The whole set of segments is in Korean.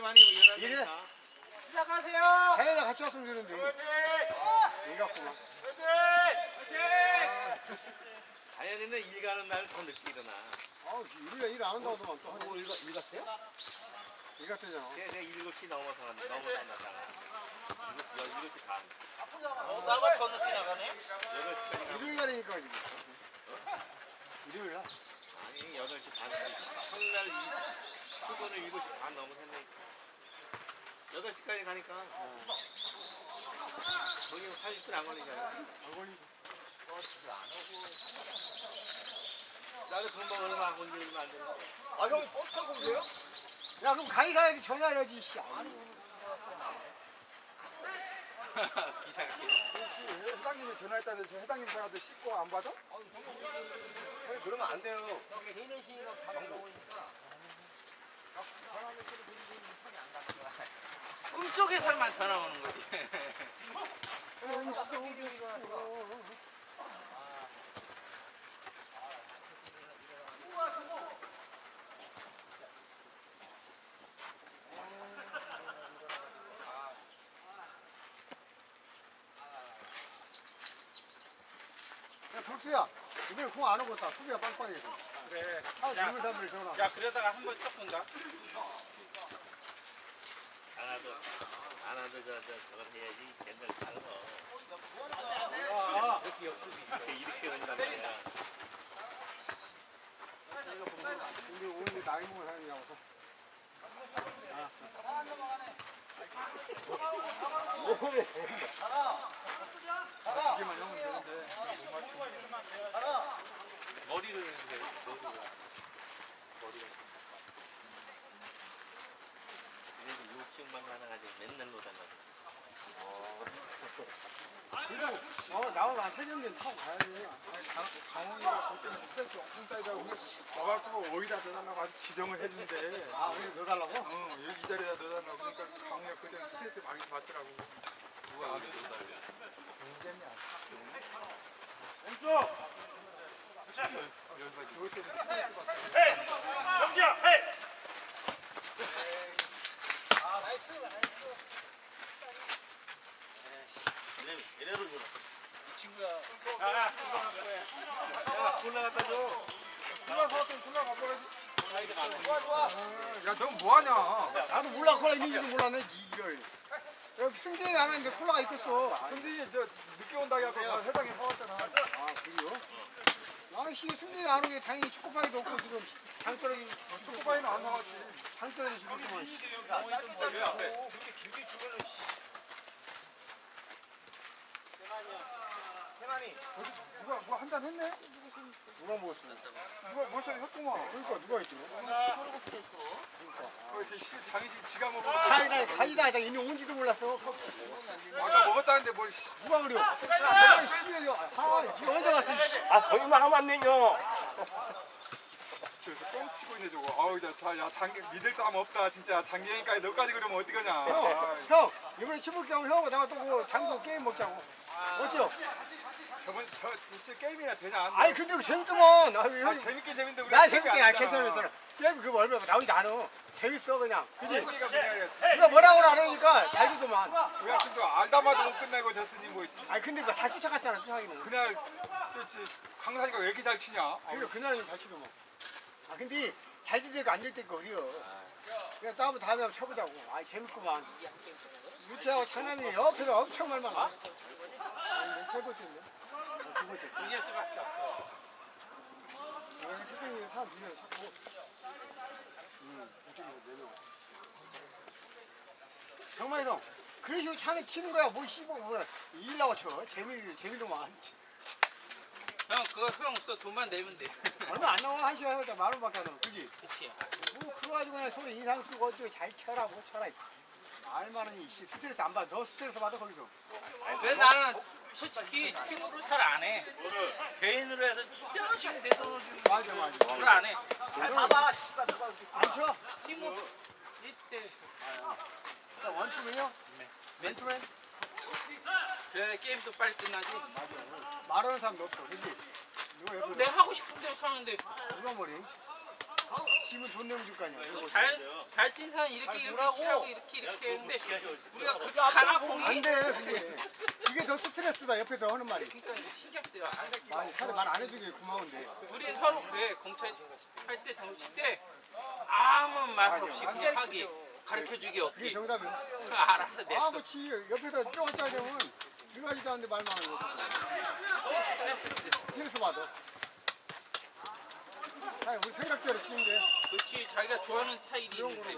이렇게 많이 일어나니까 시작하세요 다현이랑 같이 왔으면 되는데 화이팅 내갔구만 화이팅 화이팅 다현이는 일 가는 날 더 늦게 일어나 아우 우리가 일 안 한다고 하더만 또 하고 일, 일 갔대요? 일 갔대잖아 내가 7시 넘어서 넘어서 나잖아 7시 반 어, 나가 더 늦게 나가네 일요일 날이니까 지금 일요일 날? 아니 8시 반 첫날 출근을 7시 반 넘어서 했네 8시까지 가니까. 어. 거기 30분 안 걸리잖아 안 걸리고. 나도 금방 얼마 안 걸리면 안 되는 아 형이 버스 타고 오세요? 야 그럼 가위 가야지. 전화해야지 씨. 아니. 기사가 해당님이 전화했다는데 저 해당님 전화도 씻고 안 받아? 형님 그러면 안 돼요. 방금. 전화하면 그래도 이안 가는 거야. 꿈속의 살만 전화 오는 거지. 야, 덕수야. 이번에 공안 오고 있다. 수비가 빵빵해서. 그래. 아, 눈물 담을 전화. 야, 그러다가 한번 쫓군가? 하나도 하나도 저 저 저걸 해야지 옛날 살아. 아, 이렇게 역습이 이렇게 이렇게 온단 말이야. 근데 오늘 나이 먹은. 이게만 되는데 못 맞추고 머리를 이제 머리가 머리가. 그래도 욕심만 하나 가지고 맨날 노다가. 그리고, 어, 나오면 한 세정년 타고 가야 돼. 강원이가 볼 때는 스트레스 엄청 쌓이다가 우리 와갖고 어디다 넣어달라고 아주 지정을 해준대 아, 우리 넣어달라고? 어, 여기 이 자리에다 넣어달라고 그러니까 강원이가 그때는 스트레스 많이 받더라고 누가 어디 노다가. 여기가 좋을 때는 스트레스 받더라고 이 이걸. 여기 승진이 안 하는데 콜라가 있었어. 승진이 저 늦게 온다고 나 회장이 사왔잖아 아, 그래요? 나는 씨, 승진이 안 오게 당연히 초코파이도 없고 지금 당 떨어지, 초코바이는 안 사왔지 당 떨어지시겠구만. 누가 뭐한잔 했네? 누가 먹었어? 누가 벌써 했구만 그러니까 누가 했지? 어, 제 씨, 자기 집 지가 먹어 가이다, 가이다, 나 이미 온지도 몰랐어. 아까 먹었다는데 뭘 씨. 누가 그려? 내가 씨, 아, 이거 언제 갔어? 씨. 아, 거기만 하면 안 되냐? 저기서 뻥 치고 있네 저거 아우 야, 자, 야 장기 믿을 사람 없다 진짜 장기행까지 너까지 그러면 어떡하냐 형, 아이, 형, 이번에 15개 하면 형하고 내가 또그 당구 게임 먹자고. 어찌요? 저번 저 씨, 게임이나 되냐 안 돼? 아니, 근데 재밌더만. 아, 아, 형, 재밌게 재밌는데 우리 나 재밌게, 아, 괜찮았어. 게임 그거 얼마 나오지도 않아. 재밌어, 그냥. 그지? 우리가 누가 뭐라고 안 하니까 잘 되더만. 우리가 근데 알다마도 못 끝내고 졌으니 뭐 씨. 아니, 근데 그거 다 쫓아갔잖아, 쫓아가기는. 그날 그렇지 강산이가 왜 이렇게 잘 치냐 아우, 그러니까 그날은 잘 치더만. 아, 근데 잘 안될 때가 어디여. 그냥 또 한번 다음에 한번 쳐보자고. 아, 재밌구만. 유치하고 장난이 옆에서 엄청 말만. 아, 세 번째인데? 어, 두 번째. 이길 수밖에 없어. 여기 특징이 사람 두명 찾고. 음, 네 명. 정말 형, 그런 식으로 차는 치는 거야. 뭘 씹어, 뭐, 일라고 쳐. 재미, 재미로만. 형, 그거 소용없어. 돈만 내면 돼. 얼마 안 나와, 한 시간 해봤자 만 원밖에 안 나와. 그지? 그치. 뭐, 그거 가지고 그냥 서로 인상 쓰고 어떻게 잘 쳐라, 못 쳐라. 말만은 이씨 스트레스 안 받아. 너 스트레스 받아, 거기서. 왜 나는 솔직히 팀으로 잘 안 해. 개인으로 해서 떼어주면 떼어주면 맞아, 맞아. 그걸 안 해. 잘 봐봐, 씨발, 누가 안 쳐? 팀으로 이때 자, 원투맨이요? 맨투맨? 그래야 게임도 빨리 끝나지. 말하는 사람도 없어, 그지? 누가 옆에 내가 하고 싶은 대로 사는데 누가 머리? 지면 돈 내면 줄거 아니야. 잘잘친 사람 이렇게 이렇게 치라고 이렇게 이렇게 했는데 우리가 그안 가나봉이 돼, 그게. 그게 더 스트레스다, 옆에서 하는 말이. 그러니까 이제 신경 쓰여. 아, 많이 사람 말안 해주게 고마운데. 우리 서로 그래 공차 할때 정식 때 아무 말 없이 그냥 하기 가르쳐 주기 그게 없기 정답이야. 알았어 내 아, 그렇지. 옆에서 쪼가짜 되면 들어가지도 않는데 말만 하는 거. 스트레스 받아. 아, 우리 생각대로 치는 게. 그렇지 자기가 좋아하는 스타일이 있는데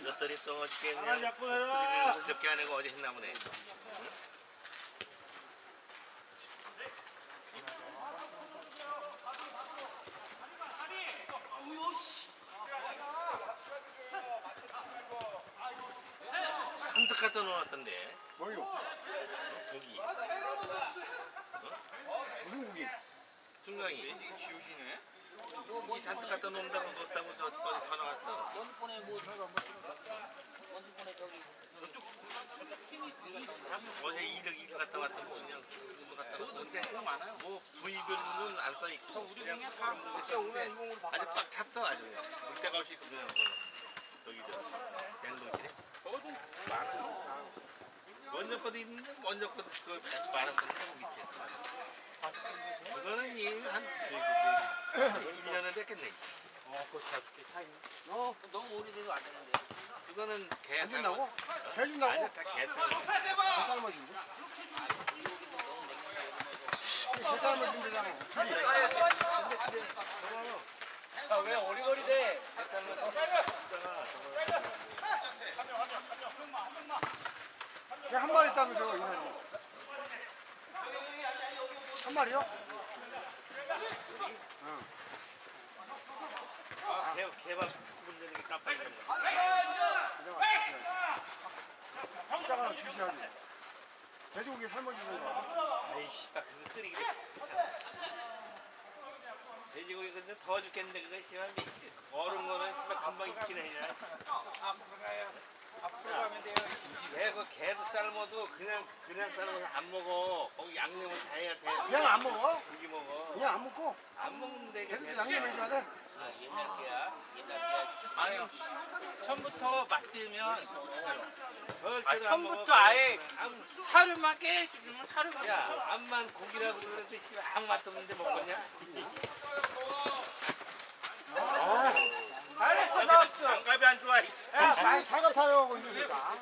이것들이 또 어떻게 그냥 헛소리를 그저께 안 하고 어디 했나 보네. 잔뜩 갖다 놓았던데 뭐요? 고기 무슨 고기? 중강이. 지우시네 고기 잔뜩 갖다 놓는다고 놓았다고 저, 저 전화 왔어. 어제 이득 이득 갔다 거 그냥 그거 갖다 놓는데 많아요. 뭐 부위별로는 안 써있고 그냥 거 있었는데 아주 꽉 찼어 아주 물 데가 없이 그냥 뭐 저기 저 냉동실에. 많아 먼저 것도 있는데 먼저 것도 그 많았었는데 그 밑에 그거는 이한 1년은 됐겠네 어 그거 잡게 차 있네 어, 너무 오래돼도 안 되는데 그거는 개안 준다고? 개 준다고? 아니야 다개 타고 개 삶아준대. 개 삶아준대잖아. 아왜 오리거리대 개한 마리 있다면서, 이날이. 한 마리요? 개, 개밥 분들이 숫자가 하나 주시하지. 돼지고기 삶아주는 거. 아이씨 나 그거 끓이기 돼지고기 근데 더워 죽겠는데 그거 씨발 미치 얼은 거는 씨발 금방 익긴 해 그냥 앞으로 가요 앞으로 가면 돼요. 개그 개도 삶아도 그냥 그냥 삶아서 안 먹어. 거기 양념을 다 해야 돼. 그냥 안 먹어? 고기 먹어. 그냥 안 먹고? 안 먹는데 이게 걔도 양념 해줘야 돼? 아 옛날 게야. 옛날 게야. 아니요 처음부터 맛들면 아안 처음부터. 아예 살을만 깨주면 살을만 야. 암만 고기라고 그러는데 씨발 아무 맛도 없는데 먹겠냐? 잘했어 나왔어. 장갑이 안 좋아 야, 많이 차가 타요, 이러니까.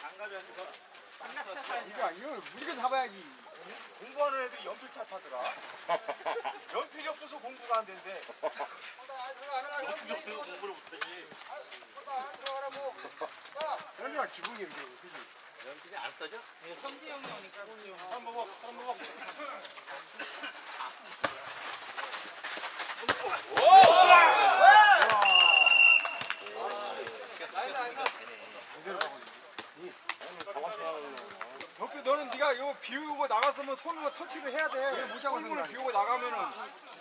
장갑이 안 좋아 이거, 이거 우리가 잡아야지. 공부하는 애들이 연필차 타더라. 연필이 없어서 공부가 안 된대. 어떻게 공부를 못하지 여기가 기분이 이렇게, 그지? 연필이 안 써져? 성지 형이 오니까 성지 형 먹어 한번 먹어 제대로 가고 있네. 덕수 너는 네가 이거 비우고 나갔으면 손으로 터치를 해야 돼. 그래. 비우고 나가면은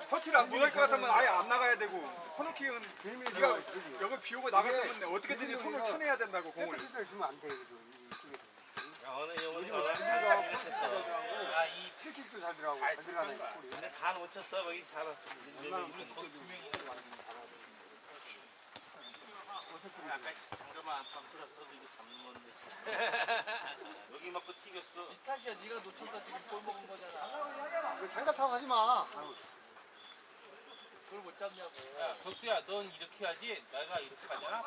터치를 안 못할 것 같으면 아예 안 나가야 되고 코너킥은 비밀이 네가? 여기 비우고 나갔으면 어떻게든지 손을 쳐내야 된다고 공을. 주면 안 돼, 그래서 이쪽에서. 야, 어느 영혼이 우리가 얼마나 주부가 잘했어. 아이 킬킥도 잘 들어가고, 잘 들어가네. 근데 다 놓쳤어 거기 다 우리 거기 두 명이 아까 장갑만 안 타고 들었어도 이거 잡는 건데. 여기 맞고 튀겼어. 탓이야 네가 놓쳐서 지금 골 먹은 거잖아. 이거 장갑 타고 하지 마. 그걸 못 잡냐고. 야 덕수야 넌 이렇게 하지? 내가 이렇게 하잖아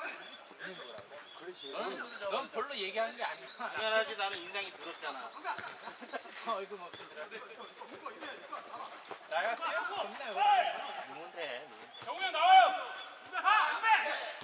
그렇지. 넌, 넌 별로 얘기하는 게 아니야. 당연하지 나는 인상이 들었잖아. 어이구 먹더라 나가 쎄고 없네 누면 돼. 정우야 나와요. 빨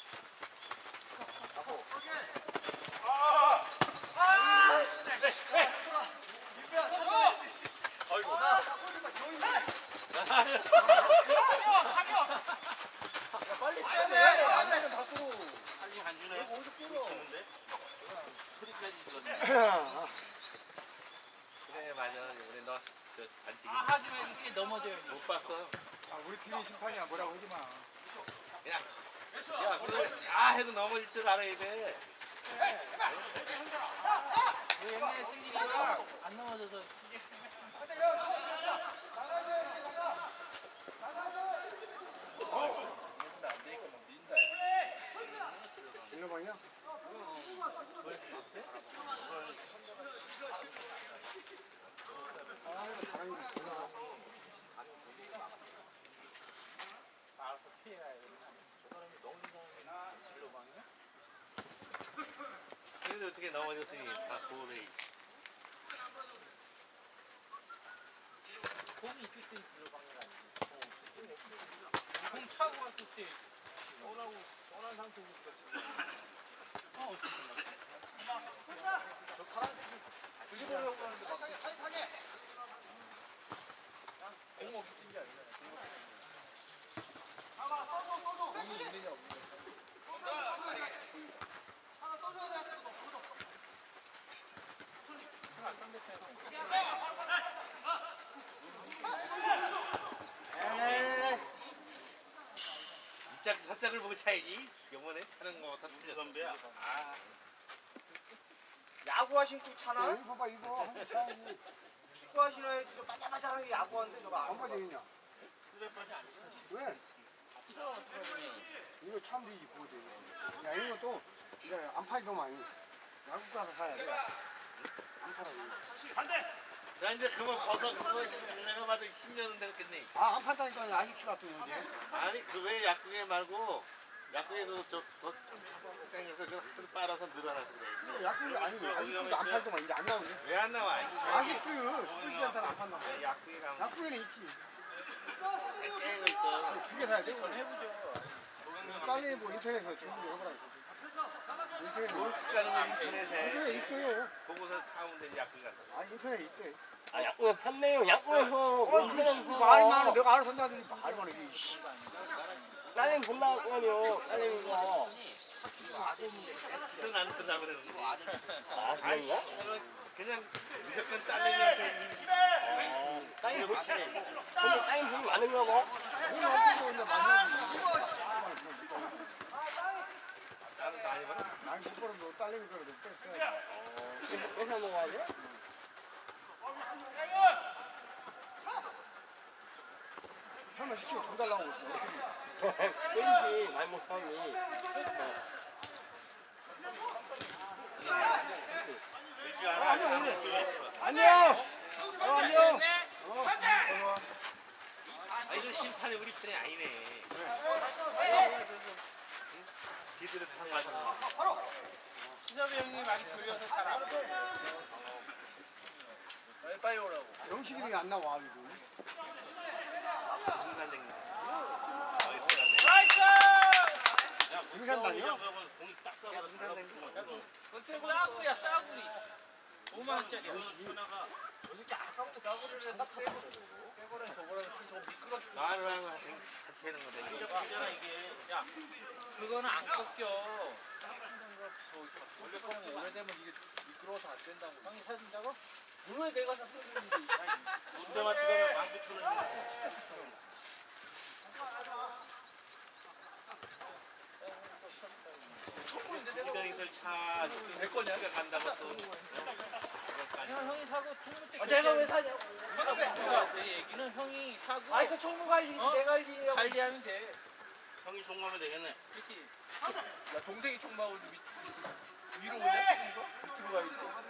리 써야 돼. 안 되면 밖으로. 빨리 안 주네. 놓쳤는데. 소리까지 들었네. 그래 맞아. 우리 너저 반칙이 아 하지만 이게 넘어져야지 못 봤어. 아, 우리 팀이 심판이야 뭐라고 하지 마. 야, 야, 그거 야 해도 넘어질 줄 알아야 돼. 그 옛날에 승진이가 안 넘어져서 일로방이야? 알아서 피해가야 돼. 저 사람이 너무 이상하게 진로방이야? 근데 어떻게 넘어졌으니? 다 도래. 공이 있을 때 차고 갔을 때 떠나고 떠난 상태니까 아 어떻게 생각해? 저 파란색이 돌려보려고 하는데 막. 공 없이 뛴게 아니잖아. 공이 있느냐 없느냐. 에 이. 이짝 저짝을 보고 차야지. 요번에 차는 거다 틀려 선배야. 아. 야구화 신고 차나? 야, 이거 봐봐 이거 축구화 신어야지 저 바자바자하는 게 야구화인데 저거 안안 빠지겠냐 왜? 이거 참 되지 보지 야 이것도 이제 안 팔도 많이 야구 가서 사야 돼 안 팔아 나 이제 그거 벗어 그거 씨, 내가 봐도 10년은 됐겠네. 아 안 판다니까 아저씨 같은 이제 아니 그 외에 약국에 말고 약국에도 저더 땡겨서 그술 빨아서 늘어나서 그래. 약국이 아니 아저씨도 안 팔더만 이제 안 나오네 왜 안 나와? 아저씨 스쿨지한테는 안 판다 약국에 가면 약국에는 있지 쨍거 있어. 두 개 사야 돼 해보죠. 빨리 뭐 인터넷에서 주문을 해보라 인 터넷 뭘 가는 거 인터넷에 인터넷 있어요 보고서 사오면 되지 약국에 가서. 아 인터넷 있대 아, 약국에 판매요. 약국에서 어, 뭐그 인터넷 씨, 말이 많아. 내가 알아서 한다더니 말이 많아. 이게, 씨. 딸님 돈 나왔거든요. 딸님 이거. 쓰든 안 쓰다 그러는데. 아, 그런가? 그냥 무조건 딸내미한테 딸님 돈, 근데 딸님 돈 많은가 봐. 돈 없어서 근데 많이 딸은 많이 받아. 많이 못 벌어도 딸내미 거를 뺐어. 회사 먹어야 돼? 설마 시키고 돈 달라고 했어. 왠지 많이 못 사니. 그렇지 않아. 아니야, 아니야. 안녕! 어, 안녕! 아 이거 심판이 우리 편이 아니네. 탕 맞은 거. 신섭이 형이 많이 돌려서 돼. 빨리 빨리 오라고. 영식이들이 안 나와, 이거. 어이 들어갔네. 나이스! 야, 등산단이요? 공이 딱 떠가 등산된 거. 그거 싸구리야 싸구리. 5만 원짜리야. 나를 하고 같이 하는 건데. 이게 문제나 이게. 야, 그거는 안 꺾여. 원래 거는 오래되면 이게 미끄러워서 안 된다고. 형이 사준다고? 왜 내가 샀었는데? 문제만 뜨거면 만 구천 원. 이동 차, 내 거냐? 간다고 또. 그냥 형이 사고 총무 때. 아, 내가 왜 사냐고. 내 얘기는 형이 사고. 아, 이거 총무 관리, 어? 내가 할 일이라고. 관리하면 돼. 형이 종하면 되겠네. 그렇지. 야 동생이 총 막으면 밑 위로 오냐? 이거 밑으로 가야지.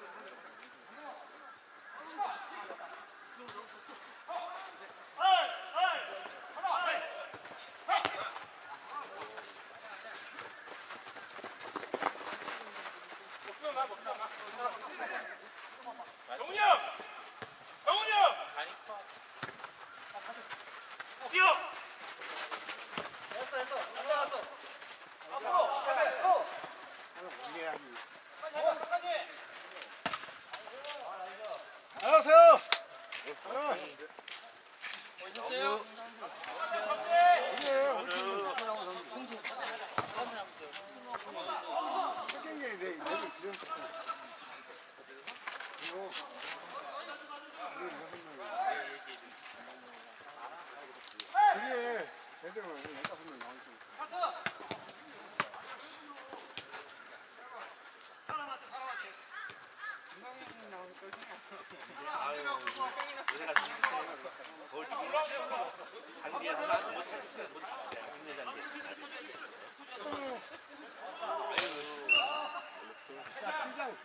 정훈이 형! 정훈이 형! 아니 커. 뛰어! 이해하기. 안녕하세요! 오셨어요? 이게 어떻게 내, 여기 그렸어. 이거, 이게 무슨 말이야? 그게 제대로 여기다 보면 나오지. 요새 같은 거울 잔디에 하나 못 찾을 못 찾을 있는 잔디. 야 팀장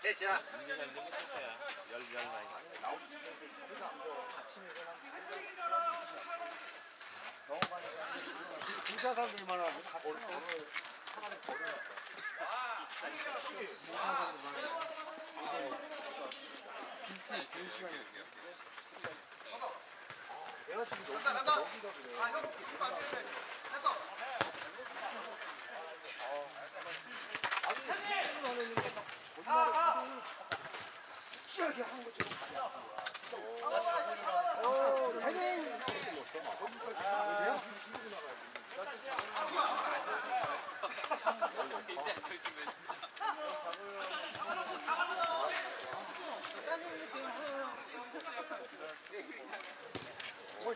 셋이야. 있는 잔디 못 찾을 거야. 열열 많이. 부자 사람들이 많아 같이 내가 지금 여기 여기가 그래.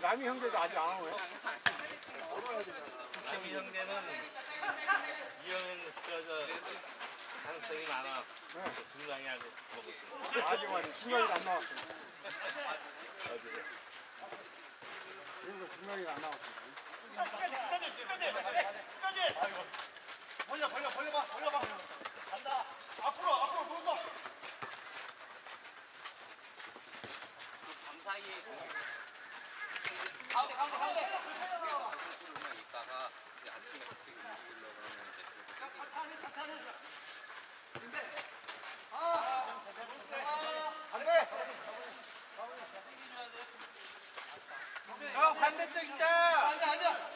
남이 형제도 아직 안 오네. 남이 형제는 이형은 저저 가능성이 많아. 중강이하고 먹었어. 아직 아직 중간이 안 나왔어. 그리고 중간이 안 나왔어. 벌려 벌려 벌려봐 벌려봐. 간다. 앞으로 앞으로. 밤 사이에 가운데 가운데 가운데. 있다가 아침에 갑자기 움직이려고 그러면 이제 안돼. 형 반대쪽 있자 안돼 안돼.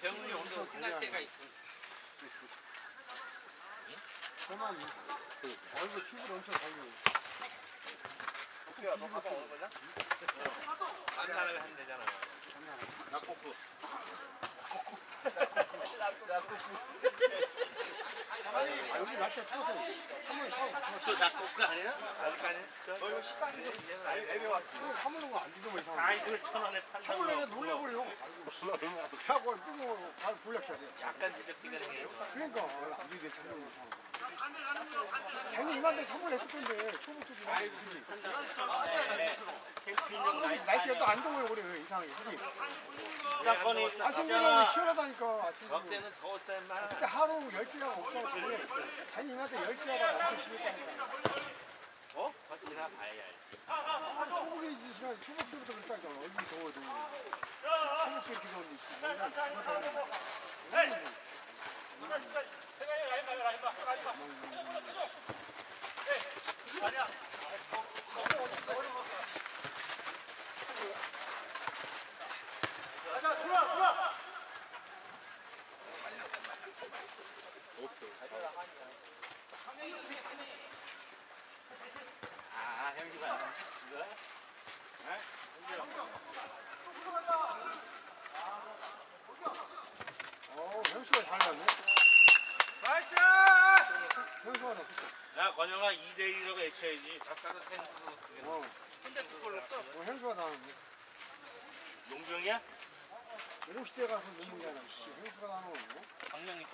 병원이 온도 끝날 때가 있어. 그만 그 얼굴 피부를 엄청 달려. 야, 너 갔다 오는 거냐? 한 사람이 하면 되잖아. 낙곡구. 아 여기 날씨가 추워서 찬물에 샤워 못또 낙곡구 아니야? 아직 아니야? 너 이거 식당인 거 애매 왔지. 사무는 거안 믿으면 이상해. 아이 그천 원에 내가 판다고. 놀래버려. 자고 뜨거워 발 불렸어야 돼. 약간 지적지근해. 그러니까 어, 안 믿게 찬물이 이상해. 쟤는 이만들 선물 했을 건데 초보초보. 캠핑용 나이 날씨가 또 안 더워요 올해 이상해. 그지? 사건이 아침에는 시원하다니까 아침에. 근데 하루 열지가 없다고 그래. 쟤는 이만들 열지가 엄청 심했다니까. 어? 더 지나봐야 알지. 초복이 지시면 초복 때부터 그랬다니까 얼굴이 더워도. 초복 때 이렇게 더운데 씨. 원래 죽었다니까. 아 형님아. 이거? 어, 현수가 잘 났네. 나이스 현수가 났어. 야 건영아 2대 1이라고 외쳐야지. 아까는 텐트로 그게 어, 혼자 골 넣었어. 어, 현수가 나왔네. 용병이야? 50대 가서 아니라, 씨, 현수가 나는 거. 강명이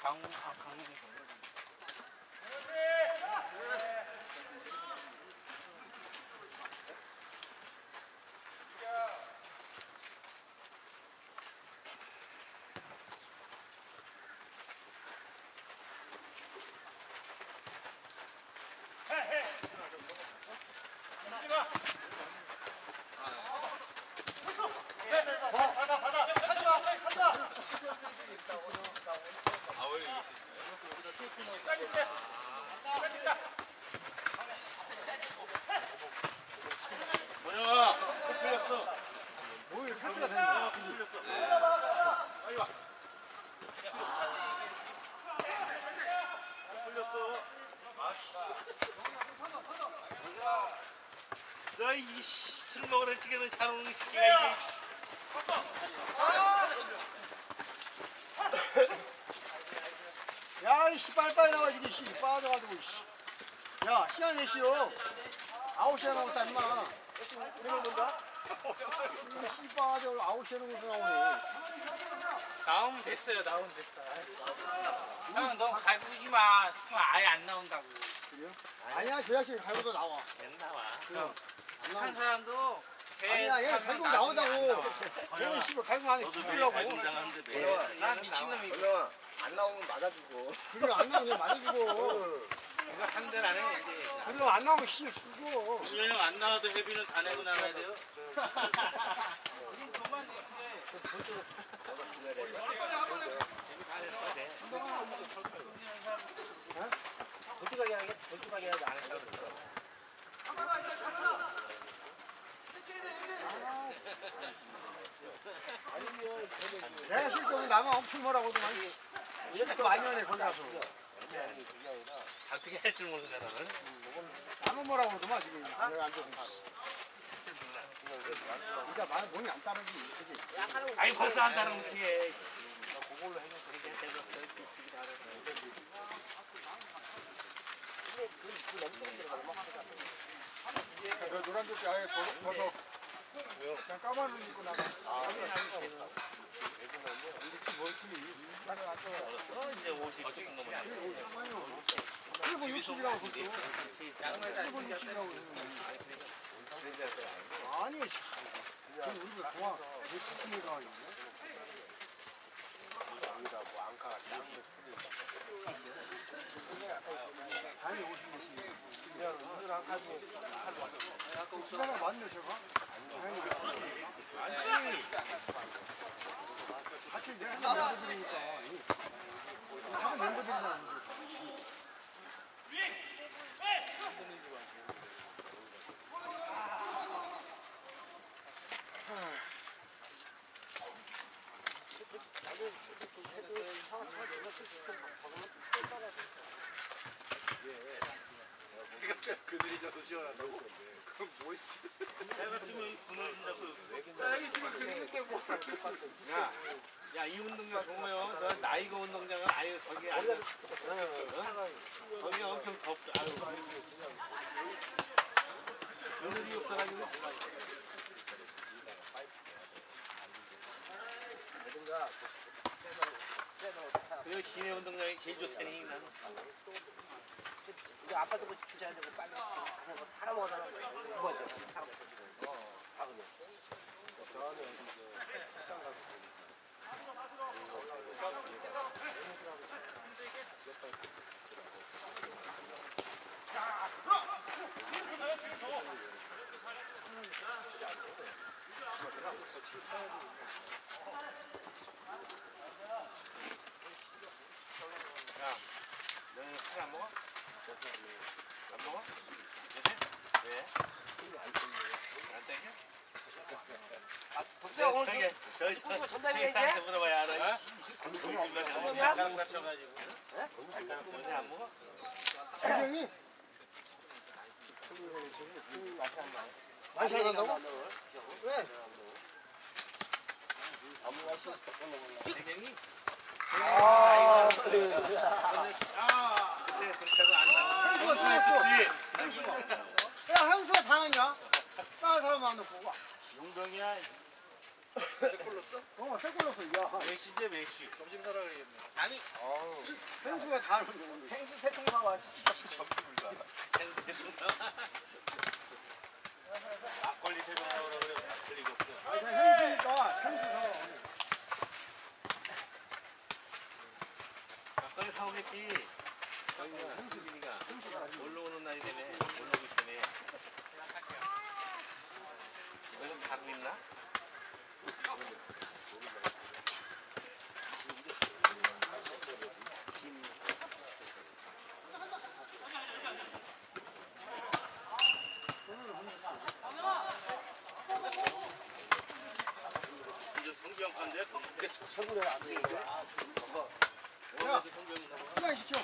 강, 아, 강명이 받아 받아 하지 마 하지 마. 아 원래 건영아 또 풀렸어. 뭐 이렇게 패스가 되는 거야? 또 풀렸어. 빨리 와. 또 풀렸어. 너이 술 먹으러 지금 잘 오는 새끼가 이게. 야, 이씨, 빨리빨리 나와가지고, 씨, 빠져가지고, 씨. 야, 시간 몇 시요? 아홉 시에 나왔다, 임마. 이거 뭔가? 씨, 빠져, 아홉 시에 나오고 나오네. 나오면 됐어요. 나오면 됐어. 형, 너 갈구지 마. 형 아예 안 나온다고. 아니야 저 자식 갈고도 나와. 안 나와. 안한 나와. 사람도 배 아니야 얘 갈고 안 나온다고. 얘는 씨발 갈고 안에 매일. 난 미친놈이고. 얼른 안 나오면 맞아주고. 그래 안 나오면 맞아주고. 이거 한달 안에 이제. 그리고 안 나오면 씨 죽어. 그냥 안 나와도 회비는 다 내고 나가야 돼요. 우린 그만 이렇게 돌직하게 하게 돌직하게 하지 않을까 내가 실제로 나만 엄청 뭐라고도만 이렇게 많이 하네 거기 가서. 어떻게 할 줄 모르는 사람을. 나만 뭐라고도만 지금 내가 앉아서. 진짜 말 몸이 안 따르지. 그지? 아니 벌써 한다는 어떻게 너 노란 조끼 아예 벗어. 그냥 까만 옷 입고 나가. 어, 이제 50 조금 넘었네. 그리고 60이라고 그랬어. 그리고 60이라고 그랬어. 아니, 씨. 지금 우리가 좋아. 왜 무슨이가 있냐? 아니, 50이지. 시간이 맞네, 제가? 아니, 같이 내가 멤버들이니까. 하는 멤버들이잖아. 그들이 시원하다고. 그럼 뭐 씨. 내가 지금 분해준다고. 여기 지금 그렇게 뭐 야, 야, 이 운동장 보면 저 나이가 운동장은 아예 거기 안 어? 거기 엄청 덥다. 아유. 그늘이 없어가지고. 그리고 시내 운동장이 제일 좋다니 나는. 우리 아빠도 뭐 진짜 하는데 빨리 팔아 먹어달라 뭐죠 사람 너 는 술안 먹어? 안 먹어? 요새? 왜? 안 땡겨? 독수야 오늘 저기, 저기, 저기, 전담이야, 저기 이제? 물어봐야 알아. 전담이야? 약간 다쳐가지고. 약간 요새 안 먹어? 세경이 많이 사간다고? 왜? 대경이? 아, 나와. 그치? 죽었어. 야, 행수가 당했냐? 다른 사람 안 놓고 가. 용병이야. 어, 새꼴 넣고, 야. 메시지 메시. 점심 사라 그러겠네. 아니 행수가 다 놓고. 생수 세통 사와 막걸리 세병 나오라 그래. 막걸리가 없어. 아, 그냥 행수니까 행수 사. 막걸리 사오겠지. 저기가 현수빈이가 놀러 오는 날이 되네. 놀러 오기 전에. 너는 가고 있나? 이제 성경관데 전국에 안 쓰는데 야, 성경이나 봐. 그냥 시켜.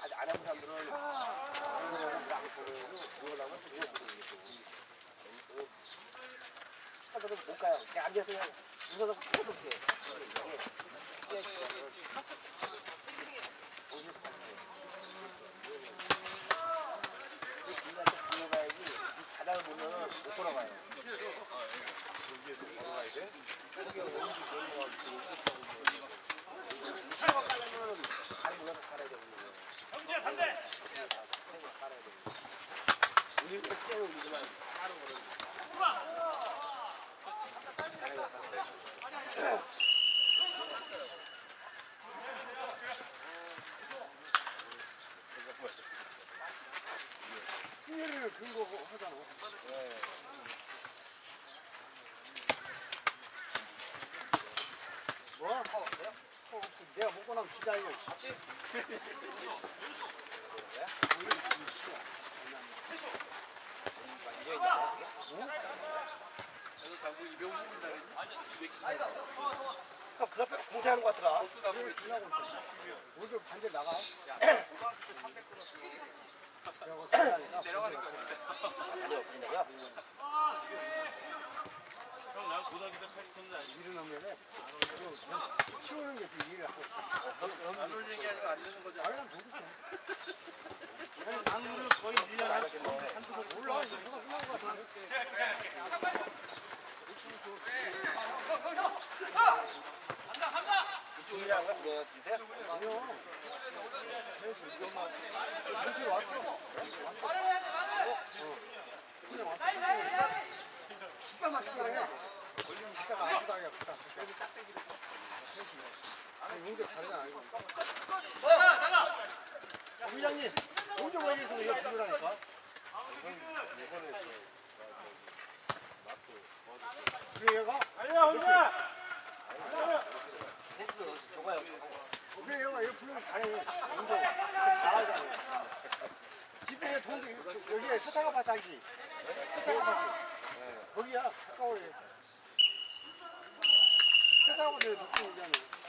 아직 안 해본 사람들은 스타들은 못 가요 그냥 앉아서 그냥 웃어서 계속 해 이렇게 뛰어는 우리지만 다른 거는 그거 하잖아. 뭐? 어, 없어요? 어, 없어. 내가 먹고 나면 기다려. 형, 그 앞에 공사하는 거 같더라. 오늘 반대 나가. 내려가는 거 그냥 형난 고등학교 때 80톤도 아니고 일을 하면은 치우는 게좀 일을 하고. 안 올리는 게 아니라 안 되는 거죠. 나는 모르겠어. 나무를 거의 1년에 한 몰라. 이거 누가 끝난 거 같아. 이쪽이랑 그냥 드세요. 아니요. 어. 부장님, 용접 관리에서 이거 부르라니까. 그래, 얘가? 아니야, 혼자! 펜스 저거요, 저거. 그래, 얘가 이거 부르면 잘해. 용접. 나가잖아. 집에 동네, 여기에 서타가 바닥이. 서타가 바닥. 거기야, 가까워요. 세상으로 독도 오잖아.